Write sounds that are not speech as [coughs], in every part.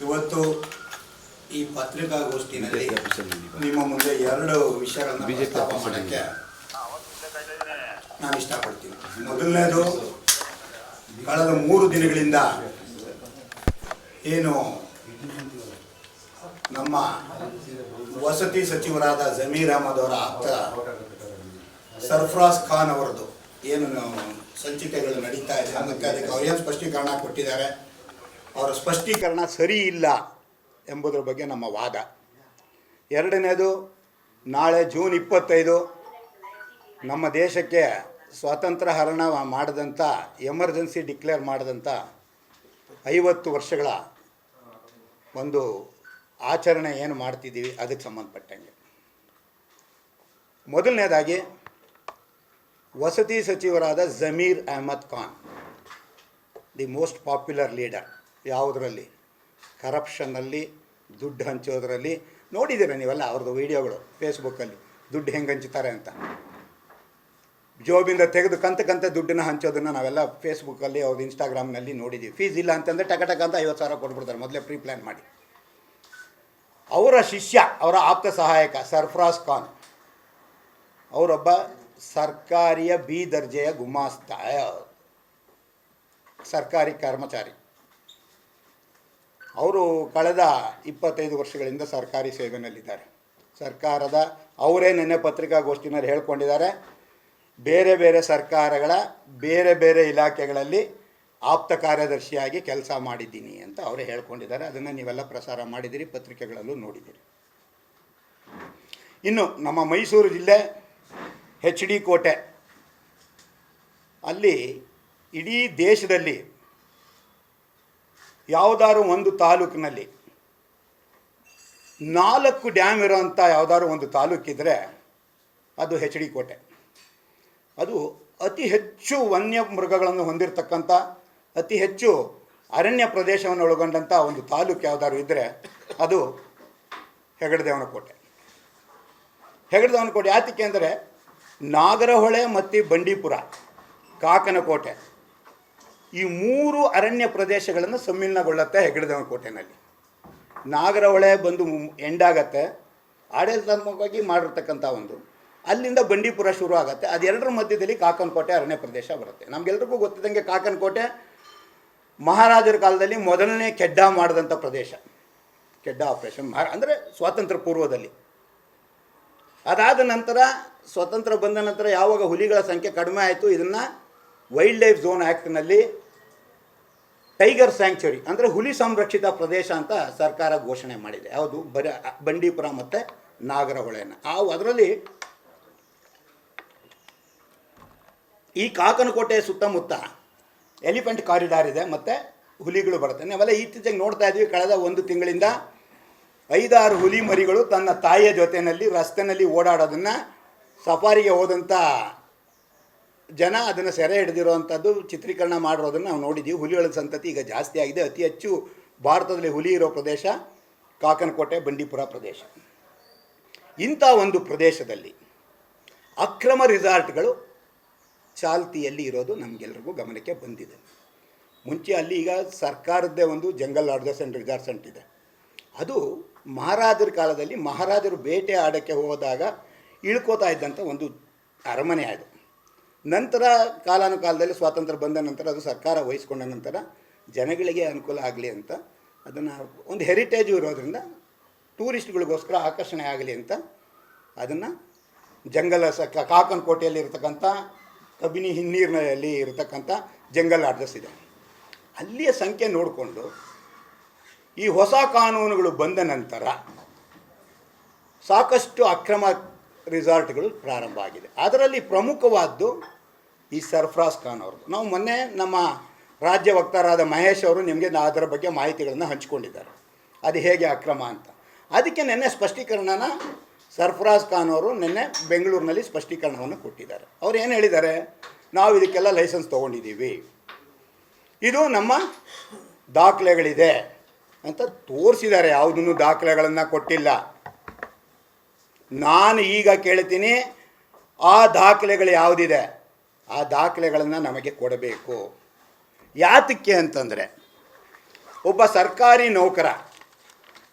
ಇವತ್ತು ಈ ಪತ್ರಿಕಾಗೋಷ್ಠಿನಲ್ಲಿ ನಿಮ್ಮ ಮುಂದೆ ಎರಡು ವಿಷಯಗಳನ್ನು ಪ್ರಸ್ತಾಪ ಮಾಡೋಕ್ಕೆ ನಾನು ಇಷ್ಟಪಡ್ತೀನಿ ಮೊದಲನೇದು ಕಳೆದ ಮೂರು ದಿನಗಳಿಂದ ಏನು ನಮ್ಮ ವಸತಿ ಸಚಿವರಾದ ಜಮೀರ್ ಅಹಮದ್ ಅವರ ಆಪ್ತ ಸರ್ಫ್ರಾಜ್ ಖಾನ್ ಅವರದ್ದು ಏನು ಸಂಚಿಕೆಗಳು ನಡೀತಾ ಇದೆ. ಅದಕ್ಕೆ ಅದಕ್ಕೆ ಅವ್ರೇನು ಸ್ಪಷ್ಟೀಕರಣ ಕೊಟ್ಟಿದ್ದಾರೆ? ಅವರ ಸ್ಪಷ್ಟೀಕರಣ ಸರಿ ಇಲ್ಲ ಎಂಬುದರ ಬಗ್ಗೆ ನಮ್ಮ ವಾದ. ಎರಡನೇದು, ನಾಳೆ ಜೂನ್ ಇಪ್ಪತ್ತೈದು ನಮ್ಮ ದೇಶಕ್ಕೆ ಸ್ವಾತಂತ್ರ್ಯ ಹರಣ ಮಾಡಿದಂಥ ಎಮರ್ಜೆನ್ಸಿ ಡಿಕ್ಲೇರ್ ಮಾಡಿದಂಥ ಐವತ್ತು ವರ್ಷಗಳ ಒಂದು ಆಚರಣೆ ಏನು ಮಾಡ್ತಿದ್ದೀವಿ ಅದಕ್ಕೆ ಸಂಬಂಧಪಟ್ಟಂಗೆ. ಮೊದಲನೇದಾಗಿ, ವಸತಿ ಸಚಿವರಾದ Zameer Ahmed Khan, the most popular leader. ಯಾವುದರಲ್ಲಿ? ಕರಪ್ಷನ್ನಲ್ಲಿ ದುಡ್ಡು ಹಂಚೋದರಲ್ಲಿ. ನೋಡಿದ್ದೀರ ನೀವೆಲ್ಲ ಅವ್ರದ್ದು ವೀಡಿಯೋಗಳು ಫೇಸ್ಬುಕ್ಕಲ್ಲಿ ದುಡ್ಡು ಹೆಂಗೆ ಹಂಚುತ್ತಾರೆ ಅಂತ. ಜೋಬಿಂದ ತೆಗೆದು ಕಂತ ಕಂತ ದುಡ್ಡನ್ನ ಹಂಚೋದನ್ನು ನಾವೆಲ್ಲ ಫೇಸ್ಬುಕ್ಕಲ್ಲಿ ಅವ್ರದ್ದು ಇನ್ಸ್ಟಾಗ್ರಾಮ್ನಲ್ಲಿ ನೋಡಿದ್ದೀವಿ. ಫೀಸ್ ಇಲ್ಲ ಅಂತಂದರೆ ಟಕ ಟಕ ಅಂತ ಐವತ್ತು ಸಾವಿರ ಕೊಟ್ಬಿಡ್ತಾರೆ. ಮೊದಲೇ ಪ್ರೀ ಪ್ಲ್ಯಾನ್ ಮಾಡಿ. ಅವರ ಶಿಷ್ಯ, ಅವರ ಆಪ್ತ ಸಹಾಯಕ ಸರ್ಫ್ರಾಸ್ ಖಾನ್, ಅವರೊಬ್ಬ ಸರ್ಕಾರಿಯ ಬಿ ದರ್ಜೆಯ ಗುಮಾಸ್ತ ಸರ್ಕಾರಿ ಕರ್ಮಚಾರಿ. ಅವರು ಕಳೆದ ಇಪ್ಪತ್ತೈದು ವರ್ಷಗಳಿಂದ ಸರ್ಕಾರಿ ಸೇವೆಯಲ್ಲಿದ್ದಾರೆ ಸರ್ಕಾರದ ಅವರೇ ನಿನ್ನೆ ಪತ್ರಿಕಾಗೋಷ್ಠಿನಲ್ಲಿ ಹೇಳ್ಕೊಂಡಿದ್ದಾರೆ, ಬೇರೆ ಬೇರೆ ಸರ್ಕಾರಗಳ, ಬೇರೆ ಬೇರೆ ಇಲಾಖೆಗಳಲ್ಲಿ ಆಪ್ತ ಕಾರ್ಯದರ್ಶಿಯಾಗಿ ಕೆಲಸ ಮಾಡಿದ್ದೀನಿ ಅಂತ ಅವರೇ ಹೇಳ್ಕೊಂಡಿದ್ದಾರೆ. ಅದನ್ನು ನೀವೆಲ್ಲ ಪ್ರಸಾರ ಮಾಡಿದ್ದೀರಿ ಪತ್ರಿಕೆಗಳಲ್ಲೂ ನೋಡಿದ್ದೀರಿ ಇನ್ನು ನಮ್ಮ ಮೈಸೂರು ಜಿಲ್ಲೆ ಹೆಚ್ ಡಿ ಕೋಟೆ, ಅಲ್ಲಿ ಇಡೀ ದೇಶದಲ್ಲಿ ಯಾವುದಾದ್ರು ಒಂದು ತಾಲೂಕಿನಲ್ಲಿ ನಾಲ್ಕು ಡ್ಯಾಮ್ ಇರೋಂಥ ಯಾವುದಾದ್ರು ಒಂದು ತಾಲೂಕಿದ್ರೆ ಅದು ಹೆಚ್ ಡಿ ಕೋಟೆ. ಅದು ಅತಿ ಹೆಚ್ಚು ವನ್ಯ ಮೃಗಗಳನ್ನು ಹೊಂದಿರತಕ್ಕಂಥ, ಅತಿ ಹೆಚ್ಚು ಅರಣ್ಯ ಪ್ರದೇಶವನ್ನು ಒಳಗೊಂಡಂಥ ಒಂದು ತಾಲೂಕು ಯಾವುದಾದ್ರು ಇದ್ದರೆ ಅದು ಹೆಗಡದೇವನ ಕೋಟೆ. ಹೆಗಡದೇವನ ಕೋಟೆ ಯಾತಕ್ಕೆ ಅಂದರೆ ನಾಗರಹೊಳೆ ಮತ್ತು ಬಂಡೀಪುರ, ಕಾಕನಕೋಟೆ. ಈ ಮೂರು ಅರಣ್ಯ ಪ್ರದೇಶಗಳನ್ನು ಸಮ್ಮಿಲನಗೊಳ್ಳುತ್ತೆ ಹೆಗಡದೇವನ ಕೋಟೆನಲ್ಲಿ ನಾಗರಹೊಳೆ ಬಂದು ಎಂಡಾಗತ್ತೆ. ಆಡಳಿತಾತ್ಮಕವಾಗಿ ಮಾಡಿರ್ತಕ್ಕಂಥ ಒಂದು. ಅಲ್ಲಿಂದ ಬಂಡೀಪುರ ಶುರು ಆಗುತ್ತೆ. ಅದೆರಡರ ಮಧ್ಯದಲ್ಲಿ ಕಾಕನಕೋಟೆ ಅರಣ್ಯ ಪ್ರದೇಶ ಬರುತ್ತೆ. ನಮಗೆಲ್ರಿಗೂ ಗೊತ್ತಿದ್ದಂಗೆ ಕಾಕನಕೋಟೆ ಮಹಾರಾಜರ ಕಾಲದಲ್ಲಿ ಮೊದಲನೇ ಕೆಡ್ಡ ಮಾಡಿದಂಥ ಪ್ರದೇಶ. ಕೆಡ್ಡ ಆಪರೇಷನ್ ಮಹಾ, ಅಂದರೆ ಸ್ವಾತಂತ್ರ್ಯ ಪೂರ್ವದಲ್ಲಿ. ಅದಾದ ನಂತರ ಸ್ವತಂತ್ರ ಬಂದ ನಂತರ ಯಾವಾಗ ಹುಲಿಗಳ ಸಂಖ್ಯೆ ಕಡಿಮೆ ಆಯಿತು, ಇದನ್ನು ವೈಲ್ಡ್ ಲೈಫ್ ಝೋನ್ ಆ್ಯಕ್ಟ್ನಲ್ಲಿ ಟೈಗರ್ ಸ್ಯಾಂಕ್ಚುರಿ ಅಂದರೆ ಹುಲಿ ಸಂರಕ್ಷಿತ ಪ್ರದೇಶ ಅಂತ ಸರ್ಕಾರ ಘೋಷಣೆ ಮಾಡಿದೆ. ಯಾವುದು ಬರ, ಬಂಡೀಪುರ ಮತ್ತು ನಾಗರಹೊಳೆಯನ್ನು ಆ ಅದರಲ್ಲಿ ಈ ಕಾಕನಕೋಟೆ ಸುತ್ತಮುತ್ತ ಎಲಿಫೆಂಟ್ ಕಾರಿಡಾರ್ ಇದೆ ಮತ್ತು ಹುಲಿಗಳು ಬರುತ್ತೆ. ನಾವೆಲ್ಲ ಇತ್ತೀಚೆಗೆ ನೋಡ್ತಾ ಇದ್ವಿ ಕಳೆದ ಒಂದು ತಿಂಗಳಿಂದ ಐದಾರು ಹುಲಿ ಮರಿಗಳು ತನ್ನ ತಾಯಿಯ ಜೊತೆಯಲ್ಲಿ ರಸ್ತೆಯಲ್ಲಿ ಓಡಾಡೋದನ್ನು, ಸಫಾರಿಗೆ ಹೋದಂಥ ಜನ ಅದನ್ನು ಸೆರೆ ಹಿಡಿದಿರುವಂಥದ್ದು ಚಿತ್ರೀಕರಣ ಮಾಡಿರೋದನ್ನು ನಾವು ನೋಡಿದ್ದೀವಿ. ಹುಲಿಗಳ ಸಂತತಿ ಈಗ ಜಾಸ್ತಿ ಆಗಿದೆ. ಅತಿ ಹೆಚ್ಚು ಭಾರತದಲ್ಲಿ ಹುಲಿ ಇರೋ ಪ್ರದೇಶ ಕಾಕನಕೋಟೆ, ಬಂಡೀಪುರ ಪ್ರದೇಶ. ಇಂಥ ಒಂದು ಪ್ರದೇಶದಲ್ಲಿ ಅಕ್ರಮ ರಿಸಾರ್ಟ್ಗಳು ಚಾಲ್ತಿಯಲ್ಲಿ ಇರೋದು ನಮಗೆಲ್ರಿಗೂ ಗಮನಕ್ಕೆ ಬಂದಿದೆ. ಮುಂಚೆ ಅಲ್ಲಿ ಈಗ ಸರ್ಕಾರದ್ದೇ ಒಂದು ಜಂಗಲ್ ಲಾಡ್ಜಸ್ ಆ್ಯಂಡ್ ರಿಸಾರ್ಟ್ಸ್ ಇದೆ. ಅದು ಮಹಾರಾಜರ ಕಾಲದಲ್ಲಿ ಮಹಾರಾಜರು ಬೇಟೆ ಆಡೋಕ್ಕೆ ಹೋದಾಗ ಇಳ್ಕೋತಾ ಇದ್ದಂಥ ಒಂದು ಅರಮನೆ ಅದು. ನಂತರ ಕಾಲಾನುಕಾಲದಲ್ಲಿ ಸ್ವಾತಂತ್ರ್ಯ ಬಂದ ನಂತರ ಅದು ಸರ್ಕಾರ ವಹಿಸ್ಕೊಂಡ ನಂತರ ಜನಗಳಿಗೆ ಅನುಕೂಲ ಆಗಲಿ ಅಂತ ಅದನ್ನು ಒಂದು ಹೆರಿಟೇಜು ಇರೋದರಿಂದ ಟೂರಿಸ್ಟ್ಗಳಿಗೋಸ್ಕರ ಆಕರ್ಷಣೆ ಆಗಲಿ ಅಂತ ಅದನ್ನು ಜಂಗಲ ಸ ಕ- ಕಾಕನಕೋಟೆಯಲ್ಲಿ ಇರತಕ್ಕಂಥ ಕಬಿನಿ ಹಿನ್ನೀರಿನಲ್ಲಿ ಇರತಕ್ಕಂಥ ಜಂಗಲ್ ಆರ್ಡರ್ಸ್ ಇದೆ. ಅಲ್ಲಿಯ ಸಂಖ್ಯೆ ನೋಡಿಕೊಂಡು ಈ ಹೊಸ ಕಾನೂನುಗಳು ಬಂದ ನಂತರ ಸಾಕಷ್ಟು ಅಕ್ರಮ ರಿಸಾರ್ಟ್ಗಳು ಪ್ರಾರಂಭ ಆಗಿದೆ. ಅದರಲ್ಲಿ ಪ್ರಮುಖವಾದ್ದು ಈ ಸರ್ಫರಾಜ್ ಖಾನ್ ಅವ್ರದ್ದು. ನಾವು ಮೊನ್ನೆ ನಮ್ಮ ರಾಜ್ಯ ವಕ್ತಾರಾದ ಮಹೇಶ್ ಅವರು ನಿಮಗೆ ಅದರ ಬಗ್ಗೆ ಮಾಹಿತಿಗಳನ್ನು ಹಂಚಿಕೊಂಡಿದ್ದಾರೆ. ಅದು ಹೇಗೆ ಅಕ್ರಮ ಅಂತ. ಅದಕ್ಕೆ ನಿನ್ನೆ ಸ್ಪಷ್ಟೀಕರಣನ ಸರ್ಫರಾಜ್ ಖಾನ್ ಅವರು ನಿನ್ನೆ ಬೆಂಗಳೂರಿನಲ್ಲಿ ಸ್ಪಷ್ಟೀಕರಣವನ್ನು ಕೊಟ್ಟಿದ್ದಾರೆ. ಅವ್ರು ಏನು ಹೇಳಿದ್ದಾರೆ? ನಾವು ಇದಕ್ಕೆಲ್ಲ ಲೈಸೆನ್ಸ್ ತೊಗೊಂಡಿದ್ದೀವಿ. ಇದು ನಮ್ಮ ದಾಖಲೆಗಳಿದೆ ಅಂತ ತೋರಿಸಿದ್ದಾರೆ. ಯಾವುದನ್ನು ದಾಖಲೆಗಳನ್ನು ಕೊಟ್ಟಿಲ್ಲ. ನಾನು ಈಗ ಕೇಳ್ತೀನಿ, ಆ ದಾಖಲೆಗಳು ಯಾವುದಿದೆ? ಆ ದಾಖಲೆಗಳನ್ನು ನಮಗೆ ಕೊಡಬೇಕು. ಯಾತಕ್ಕೆ ಅಂತಂದರೆ, ಒಬ್ಬ ಸರ್ಕಾರಿ ನೌಕರ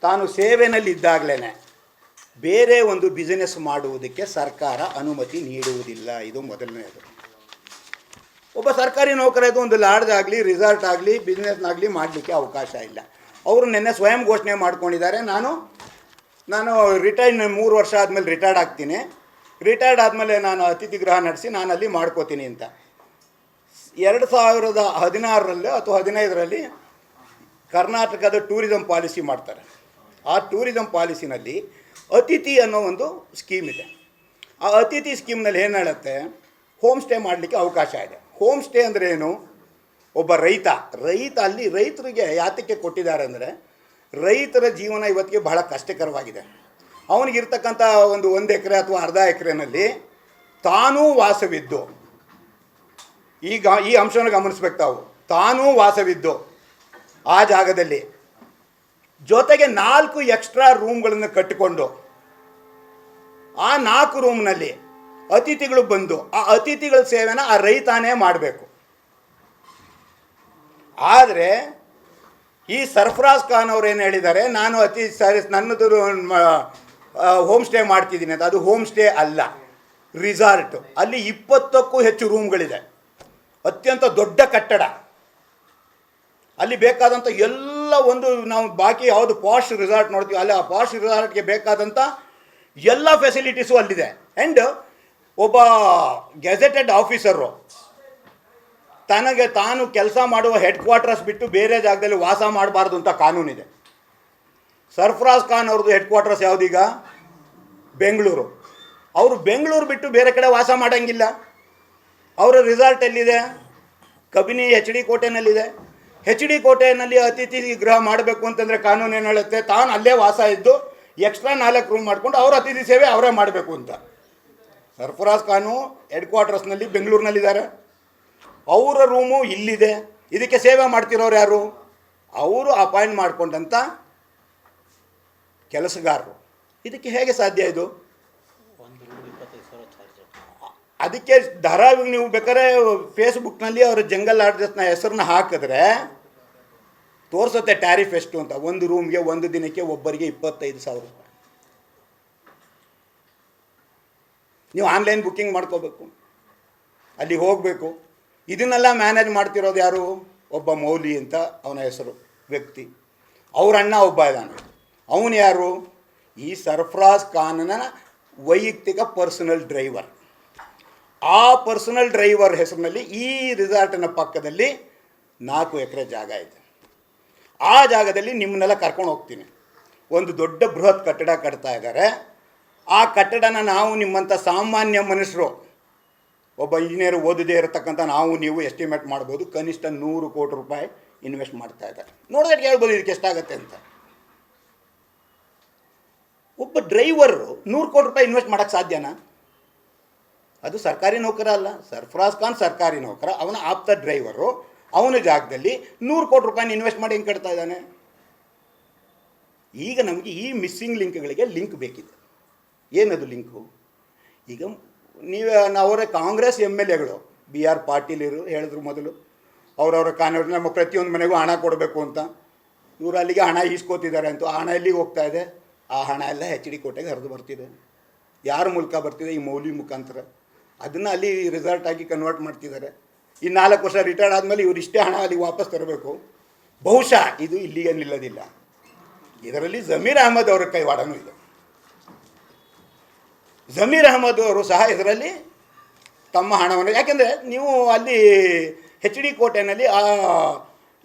ತಾನು ಸೇವೆಯಲ್ಲಿದ್ದಾಗಲೇ ಬೇರೆ ಒಂದು ಬಿಸಿನೆಸ್ ಮಾಡುವುದಕ್ಕೆ ಸರ್ಕಾರ ಅನುಮತಿ ನೀಡುವುದಿಲ್ಲ. ಇದು ಮೊದಲನೆಯದು ಒಬ್ಬ ಸರ್ಕಾರಿ ನೌಕರ ಇದು ಒಂದು ಲಾಡ್ಜ್ ಆಗಲಿ ರಿಸಾರ್ಟ್ ಆಗಲಿ ಬಿಸ್ನೆಸ್ನಾಗಲಿ ಮಾಡಲಿಕ್ಕೆ ಅವಕಾಶ ಇಲ್ಲ. ಅವರು ನಿನ್ನೆ ಸ್ವಯಂ ಘೋಷಣೆ ಮಾಡ್ಕೊಂಡಿದ್ದಾರೆ. ನಾನು ನಾನು ರಿಟೈರ್ಡ್ ಮೂರು ವರ್ಷ ಆದಮೇಲೆ ರಿಟೈರ್ಡ್ ಆಗ್ತೀನಿ. ರಿಟೈರ್ಡ್ ಆದಮೇಲೆ ನಾನು ಅತಿಥಿ ಗೃಹ ನಡೆಸಿ ನಾನು ಅಲ್ಲಿ ಮಾಡ್ಕೋತೀನಿ ಅಂತ. ಎರಡು ಸಾವಿರದ ಹದಿನಾರರಲ್ಲಿ ಅಥವಾ ಹದಿನೈದರಲ್ಲಿ ಕರ್ನಾಟಕದ ಟೂರಿಸಂ ಪಾಲಿಸಿ ಮಾಡ್ತಾರೆ. ಆ ಟೂರಿಸಂ ಪಾಲಿಸಿನಲ್ಲಿ ಅತಿಥಿ ಅನ್ನೋ ಒಂದು ಸ್ಕೀಮ್ ಇದೆ. ಆ ಅತಿಥಿ ಸ್ಕೀಮ್ನಲ್ಲಿ ಏನು ಹೇಳುತ್ತೆ? ಹೋಮ್ ಸ್ಟೇ ಮಾಡಲಿಕ್ಕೆ ಅವಕಾಶ ಇದೆ. ಹೋಮ್ ಸ್ಟೇ ಅಂದರೆ ಏನು? ಒಬ್ಬ ರೈತ. ರೈತ ಅಲ್ಲಿ ರೈತರಿಗೆ ಯಾತಕ್ಕೆ ಕೊಟ್ಟಿದ್ದಾರೆ ಅಂದರೆ ರೈತರ ಜೀವನ ಇವತ್ತಿಗೆ ಬಹಳ ಕಷ್ಟಕರವಾಗಿದೆ. ಅವನಿಗಿರ್ತಕ್ಕಂಥ ಒಂದು ಒಂದು ಎಕರೆ ಅಥವಾ ಅರ್ಧ ಎಕರೆನಲ್ಲಿ ತಾನೂ ವಾಸವಿದ್ದು. ಈಗ ಈ ಅಂಶವನ್ನು ಗಮನಿಸ್ಬೇಕು ತಾವು. ತಾನೂ ವಾಸವಿದ್ದು ಆ ಜಾಗದಲ್ಲಿ. ಜೊತೆಗೆ ನಾಲ್ಕು ಎಕ್ಸ್ಟ್ರಾ ರೂಮ್ಗಳನ್ನು ಕಟ್ಟಿಕೊಂಡು ಆ ನಾಲ್ಕು ರೂಮ್ನಲ್ಲಿ ಅತಿಥಿಗಳು ಬಂದು ಆ ಅತಿಥಿಗಳ ಸೇವೆನ ಆ ರೈತಾನೇ ಮಾಡಬೇಕು. ಆದರೆ ಈ ಸರ್ಫರಾಜ್ ಖಾನ್ ಅವ್ರು ಏನು ಹೇಳಿದ್ದಾರೆ? ನಾನು ಅತಿ ಸರಿ ನನ್ನದು ಹೋಮ್ ಸ್ಟೇ ಮಾಡ್ತಿದ್ದೀನಿ ಅಂತ. ಅದು ಹೋಮ್ ಸ್ಟೇ ಅಲ್ಲ ರಿಸಾರ್ಟ್ ಅಲ್ಲಿ ಇಪ್ಪತ್ತಕ್ಕೂ ಹೆಚ್ಚು ರೂಮ್ಗಳಿದೆ ಅತ್ಯಂತ ದೊಡ್ಡ ಕಟ್ಟಡ. ಅಲ್ಲಿ ಬೇಕಾದಂಥ ಎಲ್ಲ ಒಂದು ನಾವು ಬಾಕಿ ಯಾವುದು ಪಾಶ್ ರಿಸಾರ್ಟ್ ನೋಡ್ತೀವಿ, ಅಲ್ಲಿ ಆ ಪಾಶ್ ರಿಸಾರ್ಟ್ಗೆ ಬೇಕಾದಂಥ ಎಲ್ಲ ಫೆಸಿಲಿಟೀಸು ಅಲ್ಲಿದೆ. ಆ್ಯಂಡ್ ಒಬ್ಬ ಗೆಜೆಟೆಡ್ ಆಫೀಸರು ತನಗೆ ತಾನು ಕೆಲಸ ಮಾಡುವ ಹೆಡ್ ಕ್ವಾರ್ಟರ್ಸ್ ಬಿಟ್ಟು ಬೇರೆ ಜಾಗದಲ್ಲಿ ವಾಸ ಮಾಡಬಾರ್ದು ಅಂತ ಕಾನೂನಿದೆ. ಸರ್ಫರಾಜ್ ಖಾನ್ ಅವ್ರದ್ದು ಹೆಡ್ ಕ್ವಾರ್ಟರ್ಸ್ ಯಾವುದೀಗ ಬೆಂಗಳೂರು. ಅವರು ಬೆಂಗಳೂರು ಬಿಟ್ಟು ಬೇರೆ ಕಡೆ ವಾಸ ಮಾಡೋಂಗಿಲ್ಲ. ಅವರ ರಿಸಾರ್ಟ್ ಎಲ್ಲಿದೆ? ಕಬಿನಿ ಎಚ್ ಡಿ ಕೋಟೆನಲ್ಲಿದೆ. ಹೆಚ್ ಡಿ ಕೋಟೆಯಲ್ಲಿ ಅತಿಥಿ ಗೃಹ ಮಾಡಬೇಕು ಅಂತಂದರೆ ಕಾನೂನು ಏನು ಹೇಳುತ್ತೆ? ತಾನು ಅಲ್ಲೇ ವಾಸ ಇದ್ದು ಎಕ್ಸ್ಟ್ರಾ ನಾಲ್ಕು ರೂಮ್ ಮಾಡ್ಕೊಂಡು ಅವ್ರ ಅತಿಥಿ ಸೇವೆ ಅವರೇ ಮಾಡಬೇಕು ಅಂತ. ಸರ್ಫರಾಜ್ ಖಾನು ಹೆಡ್ ಕ್ವಾರ್ಟರ್ಸ್ನಲ್ಲಿ ಬೆಂಗಳೂರಿನಲ್ಲಿದ್ದಾರೆ. ಅವರ ರೂಮು ಇಲ್ಲಿದೆ. ಇದಕ್ಕೆ ಸೇವೆ ಮಾಡ್ತಿರೋರು ಯಾರು? ಅವರು ಅಪಾಯಿಂಟ್ ಮಾಡಿಕೊಂಡಂಥ ಕೆಲಸಗಾರರು. ಇದಕ್ಕೆ ಹೇಗೆ ಸಾಧ್ಯ ಇದು? ಅದಕ್ಕೆ ದರ ನೀವು ಬೇಕಾದ್ರೆ ಫೇಸ್ಬುಕ್ನಲ್ಲಿ ಅವರ ಜಂಗಲ್ ಆರ್ಟಿಸ್ಟ್ನ ಹೆಸರನ್ನ ಹಾಕಿದ್ರೆ ತೋರಿಸುತ್ತೆ ಟ್ಯಾರಿಫ್ ಎಷ್ಟು ಅಂತ. ಒಂದು ರೂಮ್ಗೆ ಒಂದು ದಿನಕ್ಕೆ ಒಬ್ಬರಿಗೆ ಇಪ್ಪತ್ತೈದು ಸಾವಿರ ರೂಪಾಯಿ. ನೀವು ಆನ್ಲೈನ್ ಬುಕ್ಕಿಂಗ್ ಮಾಡ್ಕೋಬೇಕು. ಅಲ್ಲಿ ಹೋಗಬೇಕು. ಇದನ್ನೆಲ್ಲ ಮ್ಯಾನೇಜ್ ಮಾಡ್ತಿರೋದು ಯಾರು? ಒಬ್ಬ ಮೌಲಿ ಅಂತ ಅವನ ಹೆಸರು ವ್ಯಕ್ತಿ. ಅವ್ರ ಅಣ್ಣ ಒಬ್ಬ ಇದ್ದಾನೆ. ಅವನು ಯಾರು? ಈ ಸರ್ಫರಾಜ್ ಖಾನ್ನ ವೈಯಕ್ತಿಕ ಪರ್ಸನಲ್ ಡ್ರೈವರ್ ಆ ಪರ್ಸನಲ್ ಡ್ರೈವರ್ ಹೆಸರಿನಲ್ಲಿ ಈ ರಿಸಾರ್ಟಿನ ಪಕ್ಕದಲ್ಲಿ ನಾಲ್ಕು ಎಕರೆ ಜಾಗ ಇದೆ. ಆ ಜಾಗದಲ್ಲಿ ನಿಮ್ಮನ್ನೆಲ್ಲ ಕರ್ಕೊಂಡು ಹೋಗ್ತೀನಿ. ಒಂದು ದೊಡ್ಡ ಬೃಹತ್ ಕಟ್ಟಡ ಕಟ್ತಾ ಇದ್ದಾರೆ. ಆ ಕಟ್ಟಡನ ನಾವು ನಿಮ್ಮಂಥ ಸಾಮಾನ್ಯ ಮನುಷ್ಯರು, ಒಬ್ಬ ಇಂಜಿನಿಯರ್ ಓದದೇ ಇರತಕ್ಕಂಥ ನಾವು, ನೀವು ಎಸ್ಟಿಮೇಟ್ ಮಾಡ್ಬೋದು. ಕನಿಷ್ಠ ನೂರು ಕೋಟಿ ರೂಪಾಯಿ ಇನ್ವೆಸ್ಟ್ ಮಾಡ್ತಾ ಇದ್ದಾರೆ. ನೋಡಿದ್ರೆ ಹೇಳ್ಬೋದು ಇದಕ್ಕೆ ಎಷ್ಟಾಗತ್ತೆ ಅಂತ. ಒಬ್ಬ ಡ್ರೈವರು ನೂರು ಕೋಟಿ ರೂಪಾಯಿ ಇನ್ವೆಸ್ಟ್ ಮಾಡೋಕ್ಕೆ ಸಾಧ್ಯನಾ? ಅದು ಸರ್ಕಾರಿ ನೌಕರ ಅಲ್ಲ. ಸರ್ಫರಾಜ್ ಖಾನ್ ಸರ್ಕಾರಿ ನೌಕರ. ಅವನ ಆಪ್ತ ಡ್ರೈವರು ಅವನ ಜಾಗದಲ್ಲಿ ನೂರು ಕೋಟಿ ರೂಪಾಯಿನ ಇನ್ವೆಸ್ಟ್ ಮಾಡಿ ಹೆಂಗೆ ಕಟ್ತಾ ಇದ್ದಾನೆ? ಈಗ ನಮಗೆ ಈ ಮಿಸ್ಸಿಂಗ್ ಲಿಂಕ್ಗಳಿಗೆ ಲಿಂಕ್ ಬೇಕಿದೆ. ಏನದು ಲಿಂಕು ಈಗ ನೀವು ಅವರ ಕಾಂಗ್ರೆಸ್ ಎಂ ಎಲ್ ಎಗಳು, ಬಿ ಆರ್ ಪಾಟೀಲ್ ಇರು ಹೇಳಿದ್ರು ಮೊದಲು. ಅವರವರ ಕಾನೂರು ನಮ್ಮ ಪ್ರತಿಯೊಂದು ಮನೆಗೂ ಹಣ ಕೊಡಬೇಕು ಅಂತ. ಇವರು ಅಲ್ಲಿಗೆ ಹಣ ಈಸ್ಕೋತಿದ್ದಾರೆ ಅಂತ. ಹಣ ಎಲ್ಲಿಗೆ ಹೋಗ್ತಾ ಇದೆ? ಆ ಹಣ ಎಲ್ಲ ಹೆಚ್ ಡಿ ಕೋಟೆಗೆ ಹರಿದು ಬರ್ತಿದೆ. ಯಾರ ಮೂಲಕ ಬರ್ತಿದೆ? ಈ ಮೌಲ್ಯ ಮುಖಾಂತರ. ಅದನ್ನು ಅಲ್ಲಿ ರಿಸಲ್ಟ್ ಆಗಿ ಕನ್ವರ್ಟ್ ಮಾಡ್ತಿದ್ದಾರೆ. ಈ ನಾಲ್ಕು ವರ್ಷ ರಿಟೈರ್ಡ್ ಆದಮೇಲೆ ಇವರು ಇಷ್ಟೇ ಹಣ ಅಲ್ಲಿಗೆ ವಾಪಸ್ ತರಬೇಕು. ಬಹುಶಃ ಇದು ಇಲ್ಲಿಗೆ ನಿಲ್ಲೋದಿಲ್ಲ. ಇದರಲ್ಲಿ ಜಮೀರ್ ಅಹಮದ್ ಅವರ ಕೈವಾಡನೂ ಇದೆ. ಜಮೀರ್ ಅಹಮದ್ ಅವರು ಸಹ ಇದರಲ್ಲಿ ತಮ್ಮ ಹಣವನ್ನು ಯಾಕೆಂದರೆ ನೀವು ಅಲ್ಲಿ ಹೆಚ್ ಡಿ ಕೋಟೆನಲ್ಲಿ ಆ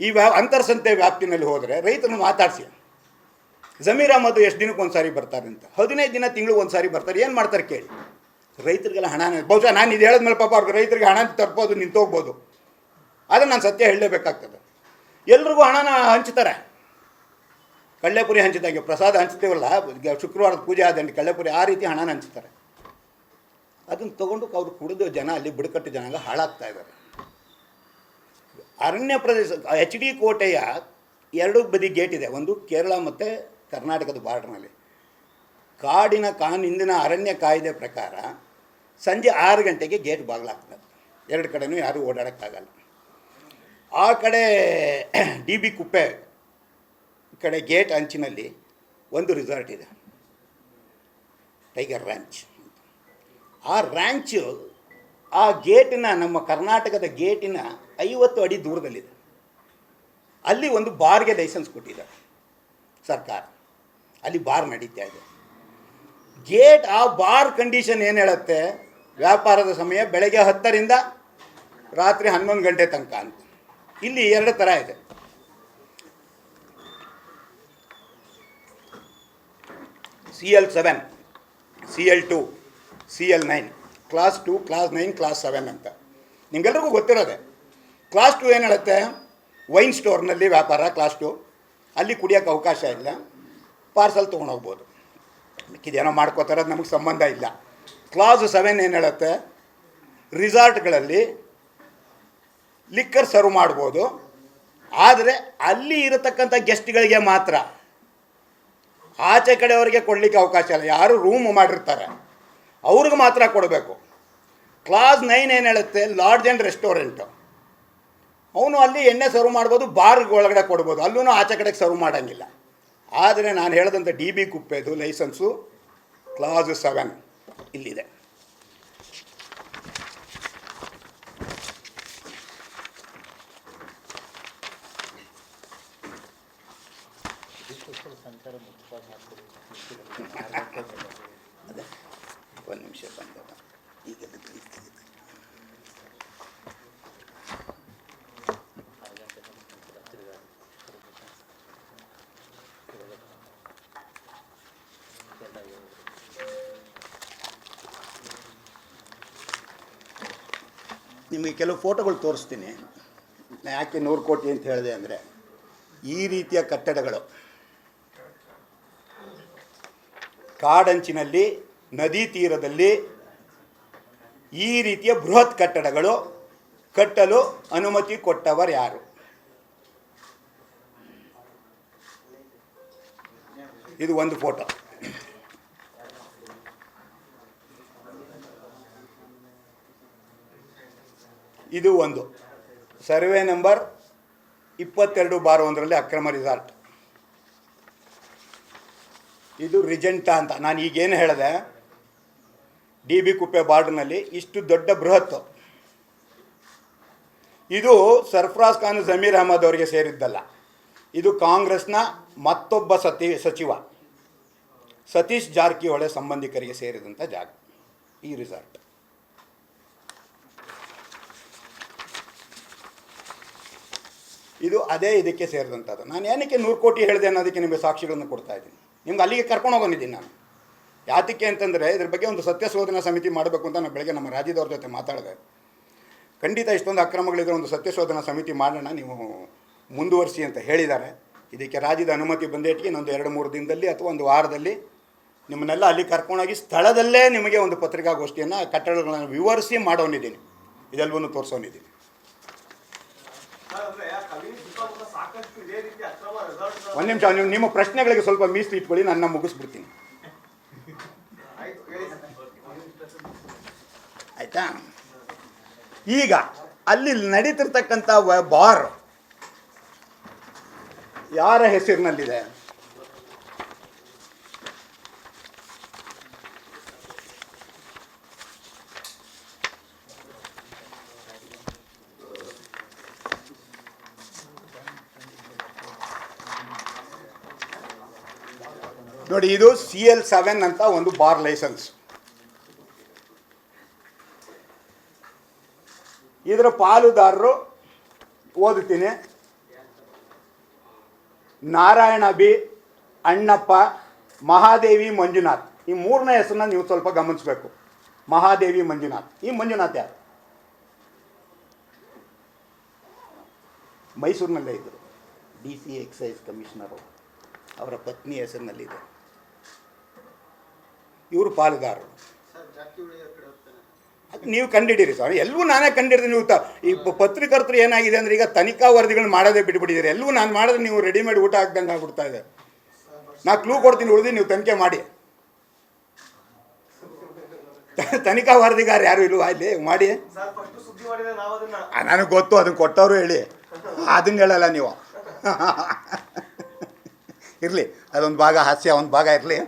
ಈ ವ್ಯಾ ಅಂತರ್ಸಂತೆ ವ್ಯಾಪ್ತಿನಲ್ಲಿ ಹೋದರೆ ರೈತರನ್ನು ಮಾತಾಡಿಸಿ. ಜಮೀರ್ ಅಹಮದ್ ಎಷ್ಟು ದಿನಕ್ಕೆ ಒಂದು ಸಾರಿ ಬರ್ತಾರೆ ಅಂತ. ಹದಿನೈದು ದಿನ ತಿಂಗಳು ಒಂದು ಸಾರಿ ಬರ್ತಾರೆ. ಏನು ಮಾಡ್ತಾರೆ ಕೇಳಿ. ರೈತರಿಗೆಲ್ಲ ಹಣ ಬಹುಶಃ ನಾನು ಇದು ಹೇಳಿದ್ಮೇಲೆ ಪಾಪ ಅವ್ರಿಗೆ ರೈತರಿಗೆ ಹಣ ತರ್ಬೋದು, ನಿಂತೋಗ್ಬೋದು. ಆದರೆ ನಾನು ಸತ್ಯ ಹೇಳಲೇಬೇಕಾಗ್ತದೆ. ಎಲ್ರಿಗೂ ಹಣನ ಹಂಚ್ತಾರೆ. ಕಳ್ಳೆಪುರಿ ಹಂಚಿದಾಗೆ ಪ್ರಸಾದ ಹಂಚ್ತೀವಲ್ಲ ಶುಕ್ರವಾರದ ಪೂಜೆ ಆದಂಗೆ ಕಳ್ಳೆಪುರಿ ಆ ರೀತಿ ಹಣನ ಹಂಚ್ತಾರೆ. ಅದನ್ನು ತೊಗೊಂಡು ಅವ್ರು ಕುಡಿದು ಜನ ಅಲ್ಲಿ ಬುಡಕಟ್ಟು ಜನಾಂಗ ಹಾಳಾಗ್ತಾ ಇದ್ದಾರೆ ಅರಣ್ಯ ಪ್ರದೇಶ, ಎಚ್ ಡಿ ಕೋಟೆಯ ಎರಡು ಬದಿ ಗೇಟ್ ಇದೆ. ಒಂದು ಕೇರಳ ಮತ್ತು ಕರ್ನಾಟಕದ ಬಾರ್ಡ್ರ್ನಲ್ಲಿ. ಕಾಡಿನ ಕಾನೂನಿನ ಅರಣ್ಯ ಕಾಯ್ದೆ ಪ್ರಕಾರ ಸಂಜೆ ಆರು ಗಂಟೆಗೆ ಗೇಟ್ ಬಾಗಿಲಾಗ್ತದೆ. ಎರಡು ಕಡೆನೂ ಯಾರೂ ಓಡಾಡೋಕ್ಕಾಗಲ್ಲ. ಆ ಕಡೆ [coughs] ಡಿ ಬಿ ಕುಪ್ಪೆ ಕಡೆ ಗೇಟ್ ಅಂಚಿನಲ್ಲಿ ಒಂದು ರಿಸಾರ್ಟ್ ಇದೆ. ಟೈಗರ್ ರ್ಯಾಂಚ್ ಆ ರ್ಯಾಂಚು ಆ ಗೇಟಿನ ನಮ್ಮ ಕರ್ನಾಟಕದ ಗೇಟಿನ ಐವತ್ತು ಅಡಿ ದೂರದಲ್ಲಿದೆ. ಅಲ್ಲಿ ಒಂದು ಬಾರ್ಗೆ ಲೈಸೆನ್ಸ್ ಕೊಟ್ಟಿದ್ದಾರೆ ಸರ್ಕಾರ. ಅಲ್ಲಿ ಬಾರ್ ನಡೀತಾ ಇದೆ. ಗೇಟ್ ಆ ಬಾರ್ ಕಂಡೀಷನ್ ಏನು ಹೇಳುತ್ತೆ? ವ್ಯಾಪಾರದ ಸಮಯ ಬೆಳಗ್ಗೆ ಹತ್ತರಿಂದ ರಾತ್ರಿ ಹನ್ನೊಂದು ಗಂಟೆ ತನಕ ಅಂತ. ಇಲ್ಲಿ ಎರಡು ಥರ ಇದೆ. C L seven C L two C L nine class two class nine class seven ಅಂತ. ನಿಮಗೆಲ್ರಿಗೂ ಗೊತ್ತಿರೋದೆ? ಕ್ಲಾಸ್ ಟು ಏನು ಹೇಳುತ್ತೆ? ವೈನ್ ಸ್ಟೋರ್ನಲ್ಲಿ ವ್ಯಾಪಾರ ಕ್ಲಾಸ್ ಟು ಅಲ್ಲಿ ಕುಡಿಯೋಕ್ಕೆ ಅವಕಾಶ ಇಲ್ಲ. ಪಾರ್ಸಲ್ ತೊಗೊಂಡೋಗ್ಬೋದು ಮಿಕ್ಕಿದೇನೋ ಮಾಡ್ಕೋತಾರೆ, ಅದು ನಮಗೆ ಸಂಬಂಧ ಇಲ್ಲ. ಕ್ಲಾಸ್ ಸೆವೆನ್ ಏನು ಹೇಳುತ್ತೆ? ರಿಸಾರ್ಟ್ಗಳಲ್ಲಿ ಲಿಕ್ಕರ್ ಸರ್ವ್ ಮಾಡ್ಬೋದು. ಆದರೆ ಅಲ್ಲಿ ಇರತಕ್ಕಂಥ ಗೆಸ್ಟ್ಗಳಿಗೆ ಮಾತ್ರ. ಆಚೆ ಕಡೆಯವರಿಗೆ ಕೊಡಲಿಕ್ಕೆ ಅವಕಾಶ ಇಲ್ಲ. ಯಾರು ರೂಮ್ ಮಾಡಿರ್ತಾರೆ. ಅವ್ರಿಗೆ ಮಾತ್ರ ಕೊಡಬೇಕು. ಕ್ಲಾಸ್ ನೈನ್ ಏನು ಹೇಳುತ್ತೆ? Lodge and restaurant. ಅವನು ಅಲ್ಲಿ ಎಣ್ಣೆ ಸರ್ವ್ ಮಾಡ್ಬೋದು ಬಾರ್ ಒಳಗಡೆ ಕೊಡ್ಬೋದು. ಅಲ್ಲೂ ಆಚೆ ಕಡೆಗೆ ಸರ್ವ್ ಮಾಡೋಂಗಿಲ್ಲ. ಆದರೆ ನಾನು ಹೇಳಿದಂಥ ಡಿ ಬಿ ಕುಪ್ಪೆದು ಲೈಸೆನ್ಸು ಕ್ಲಾಸ್ ಸೆವೆನ್ ಇಲ್ಲಿದೆ. ಅದೇ ಒಂದು ನಿಮಿಷ ಬಂದ ಈಗ ಅದು please ತೆಗೆದು. ಆರು ಗಂಟೆ ನಂತರ ತಿರ್ಗಾ ಎಲ್ಲ ಹೇಳಿದ್ರು. ನಿಮಗೆ ಕೆಲವು ಫೋಟೋಗಳು ತೋರಿಸ್ತೀನಿ. ಯಾಕೆ ನೂರು ಕೋಟಿ ಅಂತ ಹೇಳಿದೆ ಅಂದರೆ, ಈ ರೀತಿಯ ಕಟ್ಟಡಗಳು. ಕಾಡಂಚಿನಲ್ಲಿ, ನದಿ ತೀರದಲ್ಲಿ ಈ ರೀತಿಯ ಬೃಹತ್ ಕಟ್ಟಡಗಳು ಕಟ್ಟಲು ಅನುಮತಿ ಕೊಟ್ಟವರು ಯಾರು? ಇದು ಒಂದು ಫೋಟೋ. ಇದು ಒಂದು. ಸರ್ವೆ ನಂಬರ್ ಇಪ್ಪತ್ತೆರಡು ಬಾರ್ ಒಂದರಲ್ಲಿ ಅಕ್ರಮ ರಿಸಾರ್ಟ್ ಇದು ರಿಜೆಂಟಾ ಅಂತ. ನಾನು ಈಗೇನು ಹೇಳಿದೆ, ಡಿ ಬಿ ಕುಪ್ಪೆ ಬಾರ್ಡ್ರ್ನಲ್ಲಿ ಇಷ್ಟು ದೊಡ್ಡ ಬೃಹತ್ತು. ಇದು ಸರ್ಫರಾಜ್ ಖಾನ್ ಜಮೀರ್ ಅಹಮದ್ ಅವರಿಗೆ ಸೇರಿದ್ದಲ್ಲ. ಇದು ಕಾಂಗ್ರೆಸ್ನ ಮತ್ತೊಬ್ಬ ಸತಿ, ಸಚಿವ. ಸತೀಶ್ ಜಾರಕಿಹೊಳಿ ಸಂಬಂಧಿಕರಿಗೆ ಸೇರಿದಂಥ ಜಾಗ. ಈ ರಿಸಾರ್ಟ್ ಇದು ಅದೇ ಇದಕ್ಕೆ ಸೇರಿದಂಥದ್ದು. ನಾನು ಏನಕ್ಕೆ ನೂರು ಕೋಟಿ ಹೇಳಿದೆ ಅನ್ನೋದಕ್ಕೆ ನಿಮಗೆ ಸಾಕ್ಷಿಗಳನ್ನು ಕೊಡ್ತಾ ಇದ್ದೀನಿ. ನಿಮ್ಗೆ ಅಲ್ಲಿಗೆ ಕರ್ಕೊಂಡು ಹೋಗೋನಿದ್ದೀನಿ ನಾನು. ಯಾತಕ್ಕೆ ಅಂತಂದರೆ ಇದ್ರ ಬಗ್ಗೆ ಒಂದು ಸತ್ಯ ಶೋಧನಾ ಸಮಿತಿ ಮಾಡಬೇಕು ಅಂತ ನಾನು ಬೆಳಗ್ಗೆ ನಮ್ಮ ರಾಜ್ಯದವ್ರ ಜೊತೆ ಮಾತಾಡಿದೆ. ಖಂಡಿತ ಇಷ್ಟೊಂದು ಅಕ್ರಮಗಳಿದ್ರೆ ಒಂದು ಸತ್ಯ ಶೋಧನಾ ಸಮಿತಿ ಮಾಡೋಣ, ನೀವು ಮುಂದುವರಿಸಿ ಅಂತ ಹೇಳಿದ್ದಾರೆ. ಇದಕ್ಕೆ ರಾಜ್ಯದ ಅನುಮತಿ ಬಂದೇಟಿಗೆ ಇನ್ನೊಂದು ಎರಡು ಮೂರು ದಿನದಲ್ಲಿ ಅಥವಾ ಒಂದು ವಾರದಲ್ಲಿ ನಿಮ್ಮನ್ನೆಲ್ಲ ಅಲ್ಲಿ ಕರ್ಕೊಂಡೋಗಿ ಸ್ಥಳದಲ್ಲೇ ನಿಮಗೆ ಒಂದು ಪತ್ರಿಕಾಗೋಷ್ಠಿಯನ್ನು, ಕಟ್ಟಡಗಳನ್ನು ವಿವರಿಸಿ ಮಾಡೋನಿದ್ದೀನಿ. ಇದೆಲ್ಲವನ್ನೂ ತೋರಿಸೋನಿದ್ದೀನಿ ಅಂದ್ರೆ ಕಬಿನಿ ಸುತ್ತಮುತ್ತ ಸಾಕಷ್ಟು ಇದೇ ರೀತಿ ಅಕ್ರಮ ರೆಸಾರ್ಟ್ ಒಂದು ನಿಮಿಷ, ನೀವು ನಿಮ್ಮ ಪ್ರಶ್ನೆಗಳಿಗೆ ಸ್ವಲ್ಪ ಮೀಸಲು ಇಟ್ಕೊಳ್ಳಿ ನನ್ನ ಮುಗಿಸ್ಬಿಡ್ತೀನಿ. ಆಯ್ತು? ಈಗ, ಅಲ್ಲಿ ನಡೀತಿರ್ತಕ್ಕಂಥ ಬಾರ್, ಯಾರ ಹೆಸರಿನಲ್ಲಿದೆ? ನೋಡಿ, ಇದು ಸಿ ಎಲ್ ಸೆವೆನ್ ಅಂತ ಒಂದು ಬಾರ್ ಲೈಸೆನ್ಸ್. ಇದರ ಪಾಲುದಾರರು ಓದುತ್ತೀನಿ. ನಾರಾಯಣ ಬಿ, ಅಣ್ಣಪ್ಪ, ಮಹಾದೇವಿ, ಮಂಜುನಾಥ್. ಈ ಮೂರನೇ ಹೆಸರನ್ನ ನೀವು ಸ್ವಲ್ಪ ಗಮನಿಸಬೇಕು. ಮಹಾದೇವಿ, ಮಂಜುನಾಥ್. ಈ ಮಂಜುನಾಥ್ ಯಾರು? ಮೈಸೂರಿನಲ್ಲೇ ಇದ್ದರು ಡಿ ಸಿ ಎಕ್ಸೈಸ್ ಕಮಿಷನರು ಅವರ ಪತ್ನಿ ಹೆಸರಿನಲ್ಲಿದೆ. ಇವರು ಪಾಲುದಾರರು ನೀವು ಕಂಡಿಡೀರಿ ಸರ್ ಎಲ್ಲವೂ ನಾನೇ ಕಂಡಿಡ್ತೀನಿ ನೀವು ತ ಈ ಪತ್ರಕರ್ತರು ಏನಾಗಿದೆ ಅಂದ್ರೆ ಈಗ ತನಿಖಾ ವರದಿಗಳನ್ನ ಮಾಡೋದೇ ಬಿಟ್ಬಿಟ್ಟಿದ್ದೀರಿ. ಎಲ್ಲವೂ ನಾನು ಮಾಡಿದ್ರೆ ನೀವು ರೆಡಿಮೇಡ್ ಊಟ ಹಾಕ್ದಂಗೆ ಆಗ್ಬಿಡ್ತಾ ಇದೆ. ನಾ ಕ್ಲೂ ಕೊಡ್ತೀನಿ ಉಳಿದು ನೀವು ತನಿಖೆ ಮಾಡಿ. ತನಿಖಾ ವರದಿಗಾರ ಯಾರು ಇಲ್ವಾ ಇಲ್ಲಿ? ಮಾಡಿ. ನನಗೆ ಗೊತ್ತು ಅದನ್ನ ಕೊಟ್ಟವರು ಹೇಳಿ. ಅದನ್ನ ಹೇಳಲ್ಲ ನೀವು. [laughs] ಇರಲಿ ಅದೊಂದು ಭಾಗ ಹಾಸ್ಯ ಒಂದು ಭಾಗ ಇರಲಿ.